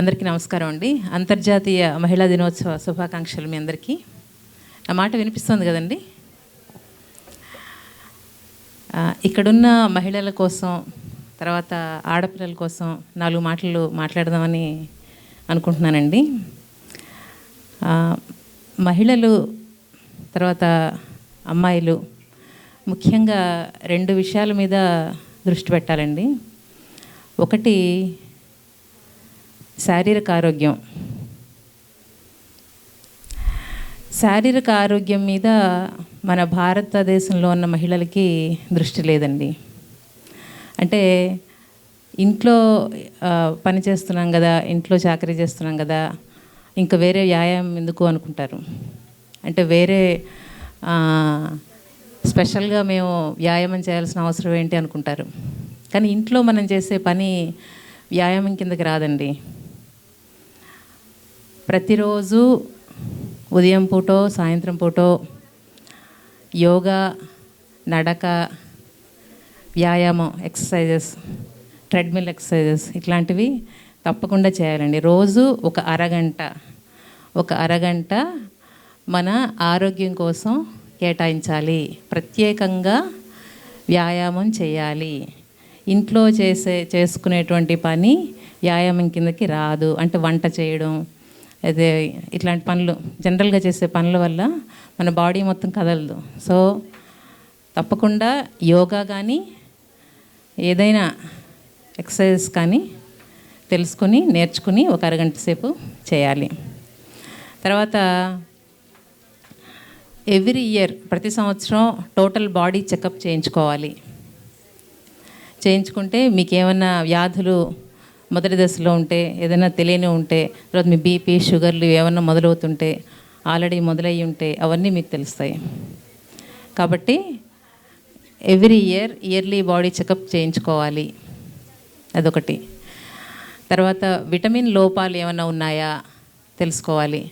అందరికీ నమస్కారం అండి. అంతర్జాతీయ మహిళా దినోత్సవ శుభాకాంక్షలు మీ అందరికీ. నా మాట వినిపిస్తుంది కదండి? ఇక్కడున్న మహిళల కోసం తర్వాత ఆడపిల్లల కోసం నాలుగు మాటలు మాట్లాడదామని అనుకుంటున్నానండి. మహిళలు తర్వాత అమ్మాయిలు ముఖ్యంగా రెండు విషయాల మీద దృష్టి పెట్టాలండి. ఒకటి శారీరక ఆరోగ్యం. శారీరక ఆరోగ్యం మీద మన భారతదేశంలో ఉన్న మహిళలకి దృష్టి లేదండి. అంటే ఇంట్లో పని చేస్తున్నాం కదా ఇంట్లో చాకరీ చేస్తున్నాం కదా ఇంకా వేరే వ్యాయామం ఎందుకు అనుకుంటారు? అంటే వేరే స్పెషల్గా మేము వ్యాయామం చేయాల్సిన అవసరం ఏంటి అనుకుంటారు? కానీ ఇంట్లో మనం చేసే పని వ్యాయామం కిందకి రాదండి. ప్రతిరోజు ఉదయం పూటో సాయంత్రం పూటో యోగా నడక వ్యాయామం ఎక్సర్సైజెస్ ట్రెడ్మిల్ ఎక్సర్సైజెస్ ఇట్లాంటివి తప్పకుండా చేయాలండి. రోజు ఒక అరగంట ఒక అరగంట మన ఆరోగ్యం కోసం కేటాయించాలి. ప్రత్యేకంగా వ్యాయామం చేయాలి. ఇంట్లో చేసే చేసుకునేటువంటి పని వ్యాయామం కిందకి రాదు. అంటే వంట చేయడం అదే ఇట్లాంటి పనులు జనరల్గా చేసే పనుల వల్ల మన బాడీ మొత్తం కదలదు. సో తప్పకుండా యోగా కానీ ఏదైనా ఎక్సర్సైజ్ కానీ తెలుసుకుని నేర్చుకుని ఒక అరగంట సేపు చేయాలి. తర్వాత ఎవ్రీ ఇయర్ ప్రతి సంవత్సరం టోటల్ బాడీ చెకప్ చేయించుకోవాలి. చేయించుకుంటే మీకు ఏమైనా వ్యాధులు మొదటి దశలో ఉంటే ఏదైనా తెలియని ఉంటే తర్వాత మీ బీపీ షుగర్లు ఏమన్నా మొదలవుతుంటే ఆల్రెడీ మొదలయ్యి ఉంటే అవన్నీ మీకు తెలుస్తాయి. కాబట్టి every year yearly body checkup చేయించుకోవాలి. అదొకటి. తర్వాత విటమిన్ లోపాలు ఏమైనా ఉన్నాయా? తెలుసుకోవాలి.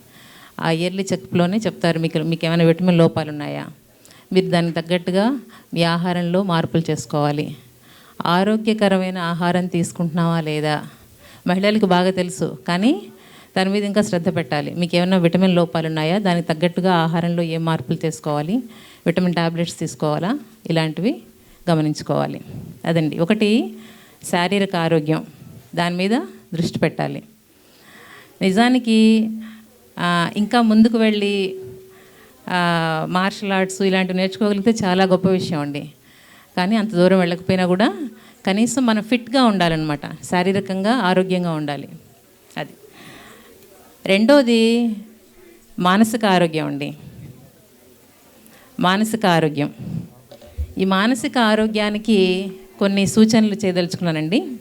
ఆ ఇయర్లీ చెకప్లోనే చెప్తారు మీకు మీకు ఏమైనా విటమిన్ లోపాలు ఉన్నాయా? మీరు దానికి తగ్గట్టుగా మీ ఆహారంలో మార్పులు చేసుకోవాలి. ఆరోగ్యకరమైన ఆహారం తీసుకుంటున్నావా లేదా? మహిళలకు బాగా తెలుసు కానీ దాని మీద ఇంకా శ్రద్ధ పెట్టాలి. మీకు ఏమైనా విటమిన్ లోపాలు ఉన్నాయా దానికి తగ్గట్టుగా ఆహారంలో ఏ మార్పులు తీసుకోవాలి? విటమిన్ టాబ్లెట్స్ తీసుకోవాలా? ఇలాంటివి గమనించుకోవాలి. అదండి. ఒకటి శారీరక ఆరోగ్యం. దాని మీద దృష్టి పెట్టాలి. నిజానికి ఇంకా ముందుకు వెళ్ళి మార్షల్ ఆర్ట్స్ ఇలాంటివి నేర్చుకోగలిగితే చాలా గొప్ప విషయం అండి. కానీ అంత దూరం వెళ్ళకపోయినా కూడా కనీసం మనం ఫిట్గా ఉండాలన్నమాట. శారీరకంగా ఆరోగ్యంగా ఉండాలి. అది. రెండోది మానసిక ఆరోగ్యం అండి. మానసిక ఆరోగ్యం. ఈ మానసిక ఆరోగ్యానికి కొన్ని సూచనలు చేయదలుచుకున్నానండి.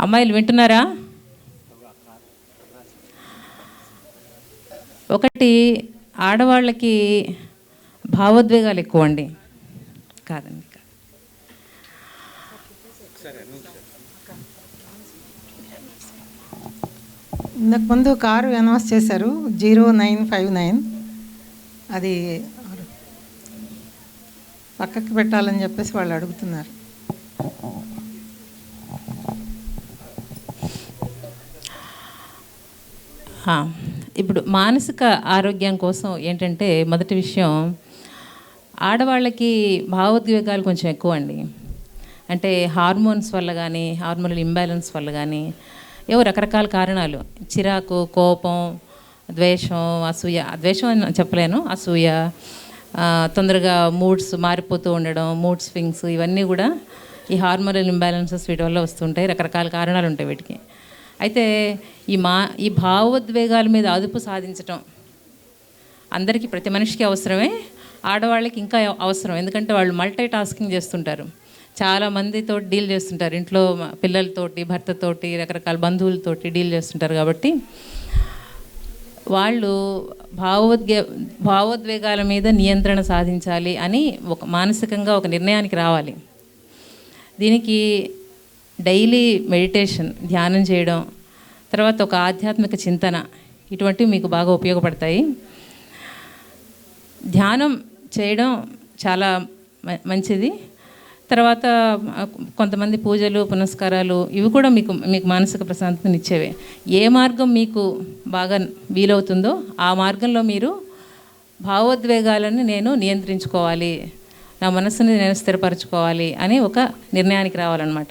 అమ్మాయిలు వింటున్నారా? ఒకటి ఆడవాళ్ళకి భావోద్వేగాలు ఎక్కువ అండి కాదండి కాదు. ఇంతకు ముందు కారు అనౌన్స్ చేశారు జీరో నైన్ ఫైవ్ నైన్ అది పక్కకి పెట్టాలని చెప్పేసి వాళ్ళు అడుగుతున్నారు ఇప్పుడు మానసిక ఆరోగ్యం కోసం ఏంటంటే మొదటి విషయం ఆడవాళ్ళకి భావోద్వేగాలు కొంచెం ఎక్కువ అండి అంటే హార్మోన్స్ వల్ల కానీ హార్మోనల్ ఇంబ్యాలెన్స్ వల్ల కానీ ఏవో రకరకాల కారణాలు. చిరాకు కోపం ద్వేషం అసూయ. ద్వేషం అని చెప్పలేను. అసూయ తొందరగా మూడ్స్ మారిపోతూ ఉండడం మూడ్ స్వింగ్స్ ఇవన్నీ కూడా ఈ హార్మోనల్ ఇంబ్యాలెన్సెస్ వీటి వల్ల వస్తుంటాయి. రకరకాల కారణాలు ఉంటాయి వీటికి. అయితే ఈ మా ఈ భావోద్వేగాల మీద అదుపు సాధించటం అందరికీ ప్రతి మనిషికి అవసరమే. ఆడవాళ్ళకి ఇంకా అవసరం. ఎందుకంటే వాళ్ళు మల్టీ టాస్కింగ్ చేస్తుంటారు. చాలా మందితో డీల్ చేస్తుంటారు. ఇంట్లో పిల్లలతోటి భర్తతోటి రకరకాల బంధువులతోటి డీల్ చేస్తుంటారు కాబట్టి వాళ్ళు భావోద్వే భావోద్వేగాల మీద నియంత్రణ సాధించాలి అని ఒక మానసికంగా ఒక నిర్ణయానికి రావాలి. దీనికి డైలీ మెడిటేషన్ ధ్యానం చేయడం తర్వాత ఒక ఆధ్యాత్మిక చింతన ఇటువంటివి మీకు బాగా ఉపయోగపడతాయి. ధ్యానం చేయడం చాలా మ- మంచిది. తర్వాత కొంతమంది పూజలు పునస్కారాలు ఇవి కూడా మీకు మీకు మానసిక ప్రశాంతతను ఇచ్చేవే. ఏ మార్గం మీకు బాగా వీలవుతుందో ఆ మార్గంలో మీరు భావోద్వేగాలను నేను నియంత్రించుకోవాలి. నా మనసుని నేను స్థిరపరచుకోవాలి అని ఒక నిర్ణయానికి రావాలన్నమాట.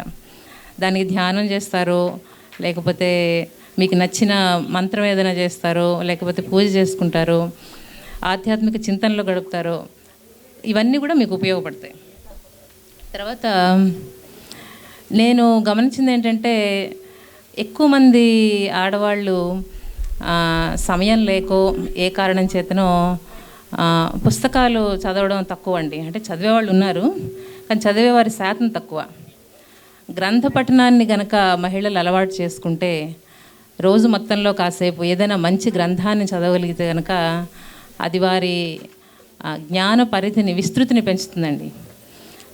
దానికి ధ్యానం చేస్తారో లేకపోతే మీకు నచ్చిన మంత్రం ఏదైనా చేస్తారో లేకపోతే పూజ చేసుకుంటారు ఆధ్యాత్మిక చింతనలో గడుపుతారో ఇవన్నీ కూడా మీకు ఉపయోగపడతాయి. తర్వాత నేను గమనించింది ఏంటంటే ఎక్కువ మంది ఆడవాళ్ళు సమయం లేకో ఏ కారణం చేతనో పుస్తకాలు చదవడం తక్కువ అండి అంటే చదివేవాళ్ళు ఉన్నారు కానీ చదివేవారి శాతం తక్కువ. గ్రంథ పఠనాన్ని గనక మహిళలు అలవాటు చేసుకుంటే రోజు మొత్తంలో కాసేపు ఏదైనా మంచి గ్రంథాన్ని చదవగలిగితే కనుక అది వారి ఆ, జ్ఞాన పరిధిని విస్తృతిని పెంచుతుందండి.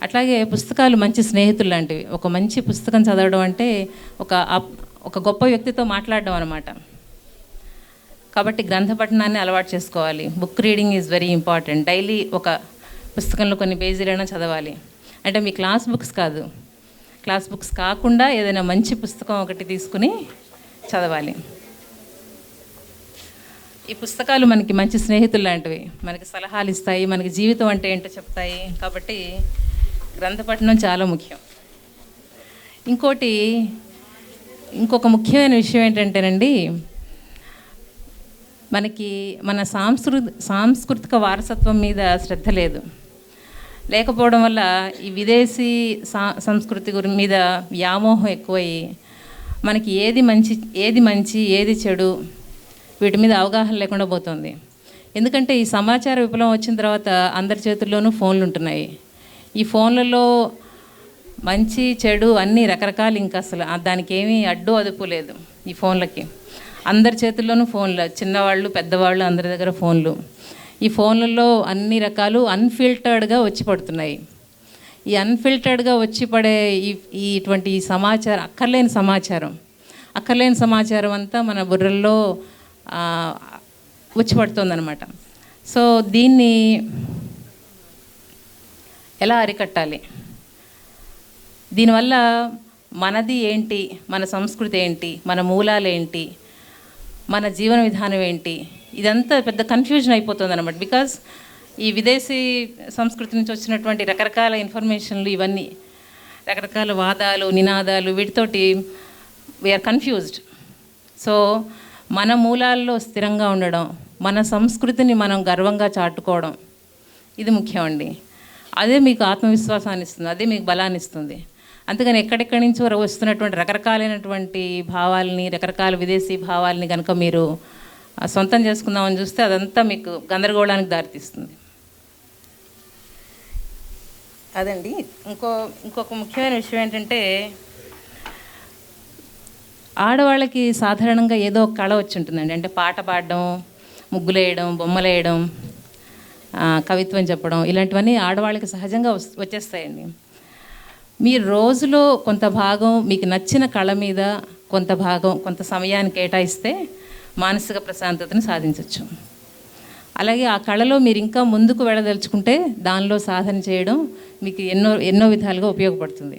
అట్లాగే పుస్తకాలు మంచి స్నేహితులు లాంటివి. ఒక మంచి పుస్తకం చదవడం అంటే ఒక అప్- ఒక గొప్ప వ్యక్తితో మాట్లాడడం అనమాట కాబట్టి గ్రంథ పఠనాన్ని అలవాటు చేసుకోవాలి. Book reading is very important. Daily ఒక పుస్తకంలో కొన్ని పేజీలైనా చదవాలి. అంటే మీ క్లాస్ బుక్స్ కాదు. క్లాస్ బుక్స్ కాకుండా ఏదైనా మంచి పుస్తకం ఒకటి తీసుకుని చదవాలి. ఈ పుస్తకాలు మనకి మంచి స్నేహితులు లాంటివి. మనకి సలహాలు ఇస్తాయి మనకి జీవితం అంటే ఏంటో చెప్తాయి. కాబట్టి గ్రంథ చాలా ముఖ్యం. ఇంకోటి ఇంకొక ముఖ్యమైన విషయం ఏంటంటేనండి మనకి మన సాంస్కృ సాంస్కృతిక వారసత్వం మీద శ్రద్ధ లేదు. లేకపోవడం వల్ల ఈ విదేశీ సా సంస్కృతి గురి మీద వ్యామోహం ఎక్కువయ్యి మనకి ఏది మంచి ఏది మంచి ఏది చెడు వీటి మీద అవగాహన లేకుండా పోతుంది. ఎందుకంటే ఈ సమాచార విప్లవం వచ్చిన తర్వాత అందరి చేతుల్లోనూ ఫోన్లు ఉంటున్నాయి. ఈ ఫోన్లలో మంచి చెడు అన్నీ రకరకాలు ఇంకా అసలు దానికి ఏమీ అడ్డు అదుపు లేదు ఈ ఫోన్లకి. అందరి చేతుల్లోనూ ఫోన్లు చిన్నవాళ్ళు పెద్దవాళ్ళు అందరి దగ్గర ఫోన్లు. ఈ ఫోన్లలో అన్ని రకాలు అన్ఫిల్టర్డ్గా వచ్చి పడుతున్నాయి. ఈ అన్ఫిల్టర్డ్గా వచ్చి పడే ఈ ఇటువంటి ఈ సమాచారం అక్కర్లేని సమాచారం. అక్కర్లేని సమాచారం అంతా మన బుర్రల్లో ఆ, అనమాట సో దీన్ని ఎలా అరికట్టాలి? దీనివల్ల మనది ఏంటి? మన సంస్కృతి ఏంటి? మన మూలాలు ఏంటి? మన జీవన విధానం ఏంటి? ఇదంతా పెద్ద కన్ఫ్యూజన్ అయిపోతుంది అనమాట బికాజ్ ఈ విదేశీ సంస్కృతి నుంచి వచ్చినటువంటి రకరకాల ఇన్ఫర్మేషన్లు ఇవన్నీ రకరకాల వాదాలు నినాదాలు వీటితోటి వీఆర్ కన్ఫ్యూజ్డ్ సో మన మూలాల్లో స్థిరంగా ఉండడం మన సంస్కృతిని మనం గర్వంగా చాటుకోవడం ఇది ముఖ్యం అండి అదే మీకు ఆత్మవిశ్వాసాన్ని ఇస్తుంది అదే మీకు బలాన్ని ఇస్తుంది. అందుకని ఎక్కడెక్కడి నుంచో వస్తున్నటువంటి రకరకాలైనటువంటి భావాల్ని రకరకాల విదేశీ భావాల్ని కనుక మీరు సొంతం చేసుకుందామని చూస్తే అదంతా మీకు గందరగోళానికి దారితీస్తుంది. అదండి. ఇంకో ఇంకొక ముఖ్యమైన విషయం ఏంటంటే ఆడవాళ్ళకి సాధారణంగా ఏదో ఒక కళ వచ్చి ఉంటుందండి. అంటే పాట పాడడం ముగ్గులు వేయడం బొమ్మలు వేయడం కవిత్వం చెప్పడం ఇలాంటివన్నీ ఆడవాళ్ళకి సహజంగా వచ్చేస్తాయండి. మీరు రోజులో కొంత భాగం మీకు నచ్చిన కళ మీద కొంత భాగం కొంత సమయాన్ని కేటాయిస్తే మానసిక ప్రశాంతతను సాధించవచ్చు అలాగే ఆ కళలో మీరు ఇంకా ముందుకు వెళ్ళదలుచుకుంటే దానిలో సాధన చేయడం మీకు ఎన్నో ఎన్నో విధాలుగా ఉపయోగపడుతుంది.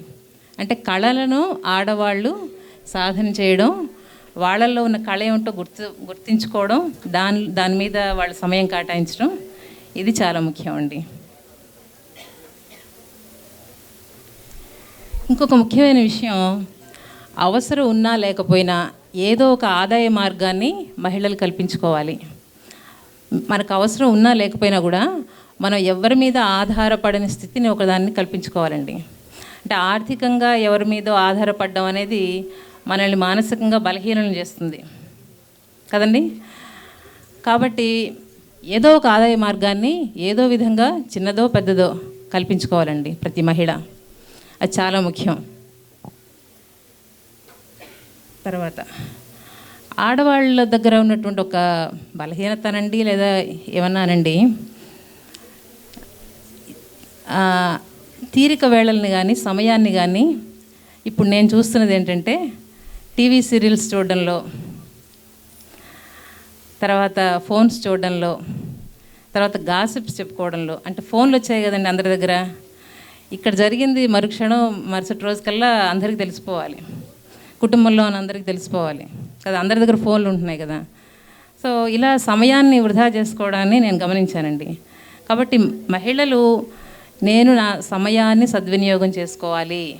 అంటే కళలను ఆడవాళ్ళు సాధన చేయడం వాళ్ళల్లో ఉన్న కళ ఏమిటో గుర్తు గుర్తించుకోవడం దాని దాని మీద వాళ్ళ సమయం కేటాయించడం ఇది చాలా ముఖ్యం అండి. ఇంకొక ముఖ్యమైన విషయం అవసరం ఉన్నా లేకపోయినా ఏదో ఒక ఆదాయ మార్గాన్ని మహిళలు కల్పించుకోవాలి. మనకు అవసరం ఉన్నా లేకపోయినా కూడా మనం ఎవరి మీద ఆధారపడని స్థితిని ఒకదాన్ని కల్పించుకోవాలండి. అంటే ఆర్థికంగా ఎవరి మీద ఆధారపడడం అనేది మనల్ని మానసికంగా బలహీనం చేస్తుంది. కదండి? కాబట్టి ఏదో ఒక ఆదాయ మార్గాన్ని ఏదో విధంగా చిన్నదో పెద్దదో కల్పించుకోవాలండి ప్రతి మహిళ. అది చాలా ముఖ్యం. తర్వాత ఆడవాళ్ళ దగ్గర ఉన్నటువంటి ఒక బలహీనతనండి లేదా ఏమన్నానండి? తీరిక వేళల్ని కానీ సమయాన్ని కానీ ఇప్పుడు నేను చూస్తున్నది ఏంటంటే టీవీ సీరియల్స్ చూడడంలో తర్వాత ఫోన్స్ చూడడంలో తర్వాత గాసిప్స్ చెప్పుకోవడంలో అంటే ఫోన్లు వచ్చాయి కదండి అందరి దగ్గర. ఇక్కడ జరిగింది మరుక్షణం మరుసటి రోజుకల్లా అందరికీ తెలిసిపోవాలి. కుటుంబంలో అందరికీ తెలిసిపోవాలి. కదా అందరి దగ్గర ఫోన్లు ఉంటున్నాయి కదా. సో ఇలా సమయాన్ని వృధా చేసుకోవడాన్ని నేను గమనించానండి. కాబట్టి మహిళలు నేను నా సమయాన్ని సద్వినియోగం చేసుకోవాలి.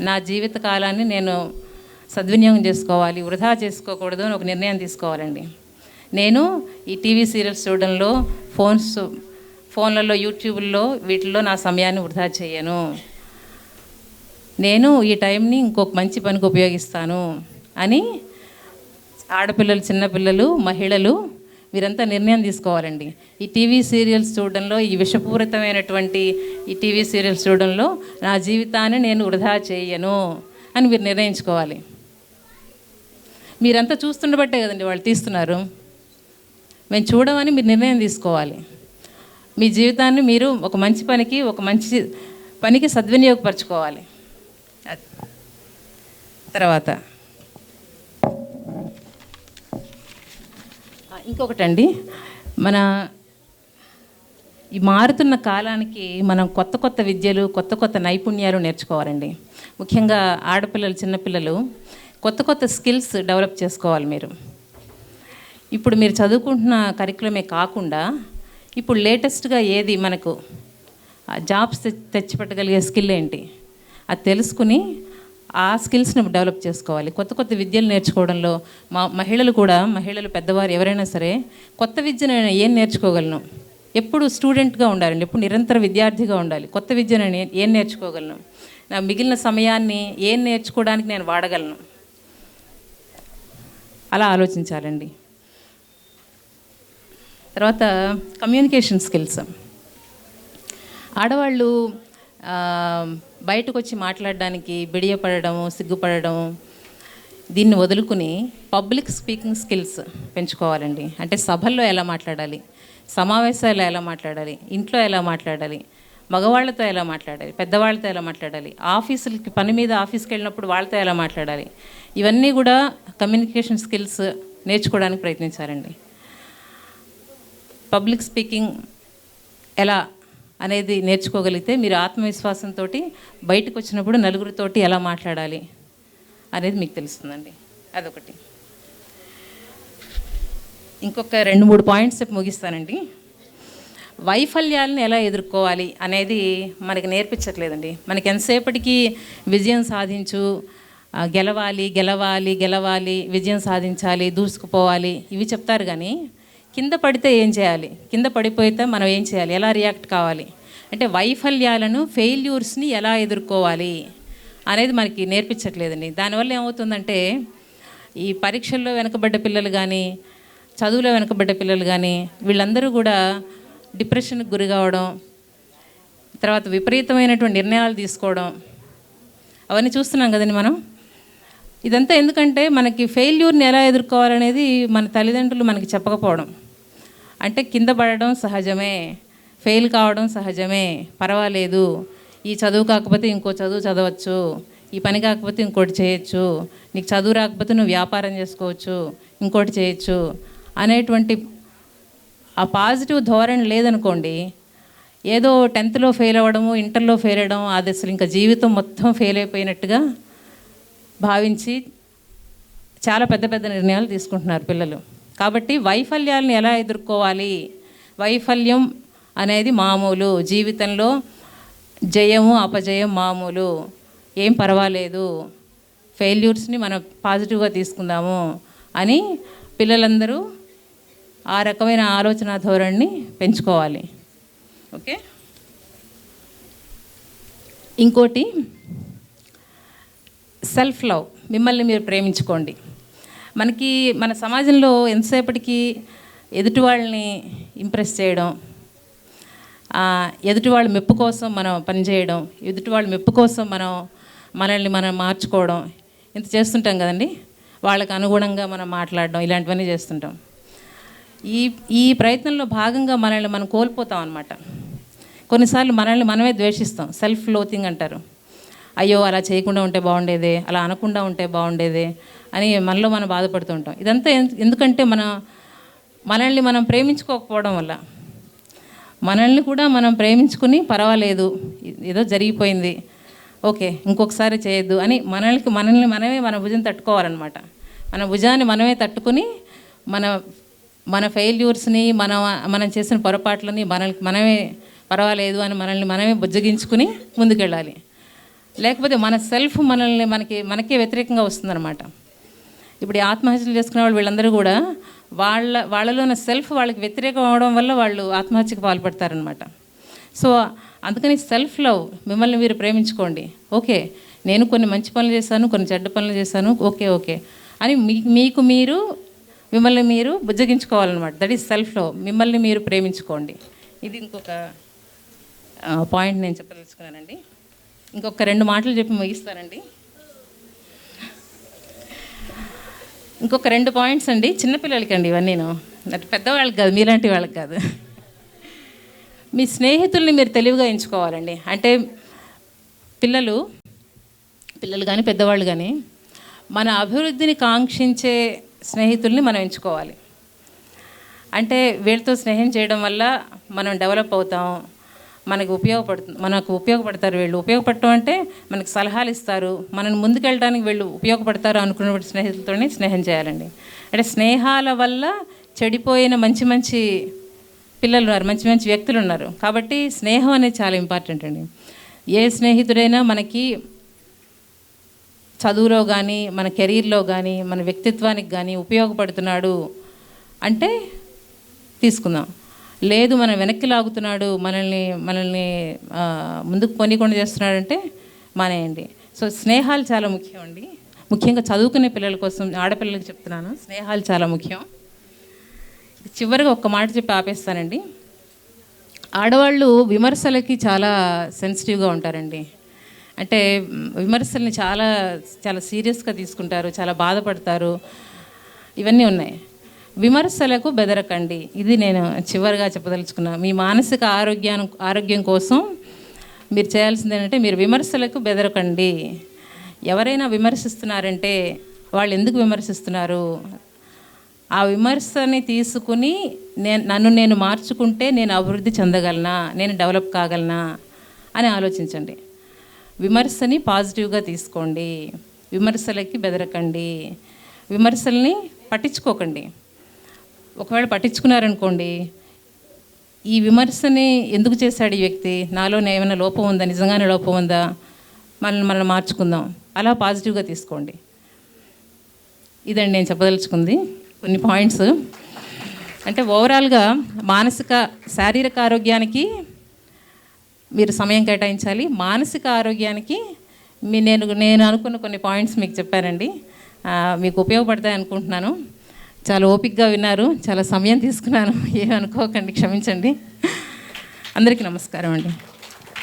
నా జీవిత కాలాన్ని నేను సద్వినియోగం చేసుకోవాలి వృధా చేసుకోకూడదు అని ఒక నిర్ణయం తీసుకోవాలండి. నేను ఈ టీవీ సీరియల్స్ చూడడంలో ఫోన్స్ ఫోన్లలో యూట్యూబ్లో వీటిల్లో నా సమయాన్ని వృధా చేయను. నేను ఈ టైంని ఇంకొక మంచి పనికి ఉపయోగిస్తాను అని ఆడపిల్లలు చిన్నపిల్లలు మహిళలు వీరంతా నిర్ణయం తీసుకోవాలండి. ఈ టీవీ సీరియల్స్ చూడడంలో ఈ విషపూరితమైనటువంటి ఈ టీవీ సీరియల్స్ చూడడంలో నా జీవితాన్ని నేను వృధా చేయను అని మీరు నిర్ణయించుకోవాలి. మీరంతా చూస్తుండబట్టే కదండి వాళ్ళు తీస్తున్నారు. మేము చూడమని మీరు నిర్ణయం తీసుకోవాలి. మీ జీవితాన్ని మీరు ఒక మంచి పనికి ఒక మంచి పనికి సద్వినియోగపరచుకోవాలి. తర్వాత. ఇంకొకటండి. మన ఈ మారుతున్న కాలానికి మనం కొత్త కొత్త విద్యలు కొత్త కొత్త నైపుణ్యాలు నేర్చుకోవాలండి. ముఖ్యంగా ఆడపిల్లలు చిన్నపిల్లలు కొత్త కొత్త స్కిల్స్ డెవలప్ చేసుకోవాలి మీరు. ఇప్పుడు మీరు చదువుకుంటున్న కరికులమే కాకుండా ఇప్పుడు లేటెస్ట్గా ఏది మనకు జాబ్స్ తెచ్చిపెట్టగలిగే స్కిల్ ఏంటి అది తెలుసుకుని ఆ స్కిల్స్ని డెవలప్ చేసుకోవాలి. కొత్త కొత్త విద్యలు నేర్చుకోవడంలో మా మహిళలు కూడా మహిళలు పెద్దవారు ఎవరైనా సరే కొత్త విద్యను నేను ఏం నేర్చుకోగలను? ఎప్పుడు స్టూడెంట్గా ఉండాలండి ఎప్పుడు నిరంతర విద్యార్థిగా ఉండాలి. కొత్త విద్యను నేను ఏం నేర్చుకోగలను? నా మిగిలిన సమయాన్ని ఏం నేర్చుకోవడానికి నేను వాడగలను? అలా ఆలోచించాలండి. తర్వాత కమ్యూనికేషన్ స్కిల్స్ ఆడవాళ్ళు బయటకు వచ్చి మాట్లాడడానికి బిడియపడడం సిగ్గుపడడం దీన్ని వదులుకుని పబ్లిక్ స్పీకింగ్ స్కిల్స్ పెంచుకోవాలండి. అంటే సభల్లో ఎలా మాట్లాడాలి సమావేశాల్లో ఎలా మాట్లాడాలి ఇంట్లో ఎలా మాట్లాడాలి మగవాళ్ళతో ఎలా మాట్లాడాలి పెద్దవాళ్ళతో ఎలా మాట్లాడాలి ఆఫీసులకి పని మీద ఆఫీస్కి వెళ్ళినప్పుడు వాళ్ళతో ఎలా మాట్లాడాలి ఇవన్నీ కూడా కమ్యూనికేషన్ స్కిల్స్ నేర్చుకోవడానికి ప్రయత్నించాలండి పబ్లిక్ స్పీకింగ్ ఎలా అనేది నేర్చుకోగలిగితే మీరు ఆత్మవిశ్వాసంతో బయటకు వచ్చినప్పుడు నలుగురితోటి ఎలా మాట్లాడాలి అనేది మీకు తెలుస్తుందండి. అదొకటి. ఇంకొక రెండు మూడు పాయింట్స్ చెప్పి ముగిస్తానండి. వైఫల్యాలను ఎలా ఎదుర్కోవాలి అనేది మనకి నేర్పించట్లేదండి. మనకి ఎంతసేపటికి విజయం సాధించు గెలవాలి గెలవాలి గెలవాలి విజయం సాధించాలి దూసుకుపోవాలి. ఇవి చెప్తారు కానీ కింద పడితే ఏం చేయాలి? కింద పడిపోతే మనం ఏం చేయాలి? ఎలా రియాక్ట్ కావాలి? అంటే వైఫల్యాలను ఫెయిల్యూర్స్ని ఎలా ఎదుర్కోవాలి అనేది మనకి నేర్పించట్లేదండి. దానివల్ల ఏమవుతుందంటే ఈ పరీక్షల్లో వెనకబడ్డ పిల్లలు కానీ చదువులో వెనకబడ్డ పిల్లలు కానీ వీళ్ళందరూ కూడా డిప్రెషన్కి గురి కావడం తర్వాత విపరీతమైనటువంటి నిర్ణయాలు తీసుకోవడం అవన్నీ చూస్తున్నాం కదండి మనం? ఇదంతా ఎందుకంటే మనకి ఫెయిల్యూర్ని ఎలా ఎదుర్కోవాలనేది మన తల్లిదండ్రులు మనకి చెప్పకపోవడం. అంటే కింద పడడం సహజమే ఫెయిల్ కావడం సహజమే పర్వాలేదు. ఈ చదువు కాకపోతే ఇంకో చదువు చదవచ్చు ఈ పని కాకపోతే ఇంకోటి చేయొచ్చు నీకు చదువు రాకపోతే నువ్వు వ్యాపారం చేసుకోవచ్చు ఇంకోటి చేయొచ్చు అనేటువంటి ఆ పాజిటివ్ ధోరణి లేదనుకోండి ఏదో టెన్త్లో ఫెయిల్ అవ్వడము ఇంటర్లో ఫెయిల్ అవ్వడం అది అసలు ఇంకా జీవితం మొత్తం ఫెయిల్ అయిపోయినట్టుగా భావించి చాలా పెద్ద పెద్ద నిర్ణయాలు తీసుకుంటున్నారు పిల్లలు. కాబట్టి వైఫల్యాలను ఎలా ఎదుర్కోవాలి? వైఫల్యం అనేది మామూలు. జీవితంలో జయము అపజయం మామూలు. ఏం పర్వాలేదు. ఫెయిల్యూర్స్ని మనం పాజిటివ్గా తీసుకుందాము అని పిల్లలందరూ ఆ రకమైన ఆలోచన ధోరణిని పెంచుకోవాలి. ఓకే? ఇంకోటి సెల్ఫ్ లవ్ మిమ్మల్ని మీరు ప్రేమించుకోండి. మనకి మన సమాజంలో ఎంతసేపటికి ఎదుటి వాళ్ళని ఇంప్రెస్ చేయడం ఎదుటి వాళ్ళ మెప్పు కోసం మనం పనిచేయడం ఎదుటి వాళ్ళ మెప్పు కోసం మనం మనల్ని మనం మార్చుకోవడం ఇంత చేస్తుంటాం కదండి. వాళ్ళకు అనుగుణంగా మనం మాట్లాడడం ఇలాంటివన్నీ చేస్తుంటాం. ఈ ఈ ప్రయత్నంలో భాగంగా మనల్ని మనం కోల్పోతాం అనమాట కొన్నిసార్లు మనల్ని మనమే ద్వేషిస్తాం. సెల్ఫ్ లోతింగ్ అంటారు. అయ్యో అలా చేయకుండా ఉంటే బాగుండేదే అలా అనకుండా ఉంటే బాగుండేదే అని మనలో మనం బాధపడుతూ ఉంటాం ఇదంతా ఎందుకంటే మన మనల్ని మనం ప్రేమించుకోకపోవడం వల్ల. మనల్ని కూడా మనం ప్రేమించుకుని పర్వాలేదు ఏదో జరిగిపోయింది ఓకే ఇంకొకసారి చేయొద్దు అని మనల్ని మనల్ని మనమే మన భుజం తట్టుకోవాలన్నమాట. మన భుజాన్ని మనమే తట్టుకుని మన మన ఫెయిల్యూర్స్ని మన మనం చేసిన పొరపాట్లని మనల్ని మనమే పర్వాలేదు అని మనల్ని మనమే బుజ్జగించుకుని ముందుకెళ్ళాలి. లేకపోతే మన సెల్ఫ్ మనల్ని మనకి మనకే వ్యతిరేకంగా వస్తుందన్నమాట. ఇప్పుడు ఆత్మహత్యలు చేసుకునే వాళ్ళు వీళ్ళందరూ కూడా వాళ్ళ వాళ్ళలో ఉన్న సెల్ఫ్ వాళ్ళకి వ్యతిరేకం అవడం వల్ల వాళ్ళు ఆత్మహత్యకు పాల్పడతారనమాట సో అందుకని సెల్ఫ్ లవ్ మిమ్మల్ని మీరు ప్రేమించుకోండి. ఓకే నేను కొన్ని మంచి పనులు చేశాను కొన్ని చెడ్డ పనులు చేశాను ఓకే ఓకే. అని మీ మీకు మీరు మిమ్మల్ని మీరు బుజ్జగించుకోవాలన్నమాట. That is self love. మిమ్మల్ని మీరు ప్రేమించుకోండి. ఇది ఇంకొక పాయింట్ నేను చెప్పదలుచుకున్నానండి. ఇంకొక రెండు మాటలు చెప్పి ముగిస్తారండి ఇంకొక రెండు పాయింట్స్ అండి. చిన్నపిల్లలకి అండి ఇవన్నీ అంటే పెద్దవాళ్ళకి కాదు మీలాంటి వాళ్ళకి కాదు. మీ స్నేహితుల్ని మీరు తెలివిగా ఎంచుకోవాలండి. అంటే పిల్లలు పిల్లలు కానీ పెద్దవాళ్ళు కానీ మన అభివృద్ధిని కాంక్షించే స్నేహితుల్ని మనం ఎంచుకోవాలి. అంటే వీళ్ళతో స్నేహం చేయడం వల్ల మనం డెవలప్ అవుతాం. మనకు ఉపయోగపడుతుంది మనకు ఉపయోగపడతారు వీళ్ళు. ఉపయోగపడటం అంటే మనకు సలహాలు ఇస్తారు. మనని ముందుకెళ్ళడానికి వీళ్ళు ఉపయోగపడతారు అనుకున్న స్నేహితులతోనే స్నేహం చేయాలండి. అంటే స్నేహాల వల్ల చెడిపోయిన మంచి మంచి పిల్లలు ఉన్నారు మంచి మంచి వ్యక్తులు ఉన్నారు. కాబట్టి స్నేహం అనేది చాలా ఇంపార్టెంట్ అండి. ఏ స్నేహితుడైనా మనకి చదువులో కానీ మన కెరీర్లో కానీ మన వ్యక్తిత్వానికి కానీ ఉపయోగపడుతున్నాడు అంటే తీసుకుందాం. లేదు మనం వెనక్కి లాగుతున్నాడు మనల్ని మనల్ని ముందుకు పోనీకుండా చేస్తున్నాడంటే మానేయండి. సో స్నేహాలు చాలా ముఖ్యం అండి. ముఖ్యంగా చదువుకునే పిల్లల కోసం ఆడపిల్లలకు చెప్తున్నాను స్నేహాలు చాలా ముఖ్యం. చివరిగా ఒక్క మాట చెప్పి ఆపేస్తానండి. ఆడవాళ్ళు విమర్శలకి చాలా సెన్సిటివ్గా ఉంటారండి. అంటే విమర్శల్ని చాలా చాలా సీరియస్గా తీసుకుంటారు చాలా బాధపడతారు. ఇవన్నీ ఉన్నాయి. విమర్శలకు బెదరకండి. ఇది నేను చివరిగా చెప్పదలుచుకున్నా. మీ మానసిక ఆరోగ్యాన్ని ఆరోగ్యం కోసం మీరు చేయాల్సింది ఏంటంటే మీరు విమర్శలకు బెదరకండి. ఎవరైనా విమర్శిస్తున్నారంటే వాళ్ళు ఎందుకు విమర్శిస్తున్నారు? ఆ విమర్శని తీసుకుని నేను నన్ను నేను మార్చుకుంటే నేను అభివృద్ధి చెందగలనా? నేను డెవలప్ కాగలనా? అని ఆలోచించండి. విమర్శని పాజిటివ్గా తీసుకోండి. విమర్శలకి బెదరకండి. విమర్శల్ని పట్టించుకోకండి. ఒకవేళ పట్టించుకున్నారనుకోండి ఈ విమర్శని ఎందుకు చేశాడు ఈ వ్యక్తి? నాలో ఏమైనా లోపం ఉందా? నిజంగానే లోపం ఉందా? మనల్ని మనం మార్చుకుందాం. అలా పాజిటివ్గా తీసుకోండి. ఇదండి నేను చెప్పదలుచుకుంది కొన్ని పాయింట్స్. అంటే ఓవరాల్గా మానసిక శారీరక ఆరోగ్యానికి మీరు సమయం కేటాయించాలి. మానసిక ఆరోగ్యానికి మీ నేను నేను అనుకున్న కొన్ని పాయింట్స్ మీకు చెప్పానండి మీకు ఉపయోగపడతాయి అనుకుంటున్నాను చాలా ఓపిక్గా విన్నారు చాలా సమయం తీసుకున్నాను ఏమనుకోకండి క్షమించండి. అందరికీ నమస్కారం అండి.